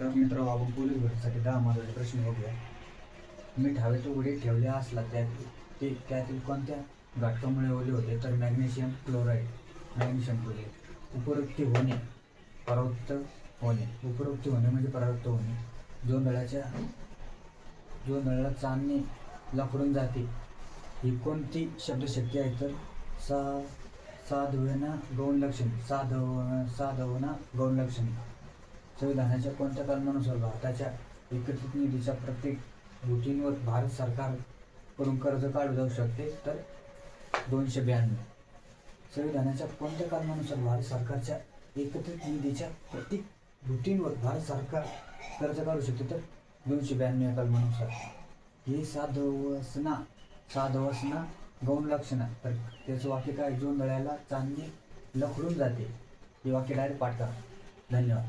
तर मित्र आपण पोलीस भरतीसाठी दहा महत्त्वाचे प्रश्न बघूया. मीठ हवेत उघडे ठेवले असला त्यात ते त्यातील कोणत्या घटकामुळे ओले होते? तर मॅग्नेशियम क्लोराईड मॅग्नेशियम क्लोराईड. उपरोक्ती होणे परावृत्त होणे. उपरोक्ती होणे म्हणजे परावृत्त होणे. जो नळाच्या जो नळाला चांदणे लफडून जाते. ही कोणती शब्दशक्ती आहे? तर सा साधवना गौण लक्षण साधव साधवना गौण लक्षण संविधानाच्या कोणत्या कलमानुसार भारताच्या एकत्रित निधीच्या प्रत्येक गोटींवर भारत सरकारकडून कर्ज काढू जाऊ शकते तर दोनशे ब्याण्णव. संविधानाच्या कोणत्या कलमानुसार भारत सरकारच्या एकत्रित निधीच्या प्रत्येक गोटींवर भारत सरकार कर्ज काढू शकते तर दोनशे ब्याण्णव या कलमानुसार हे साधवसना साधवसना गौण लक्षणा तर त्याचं वाक्य काय? जोंधळ्याला चांदणी लखडून जाते. हे वाक्य डायरेक्ट पाठ करा. धन्यवाद.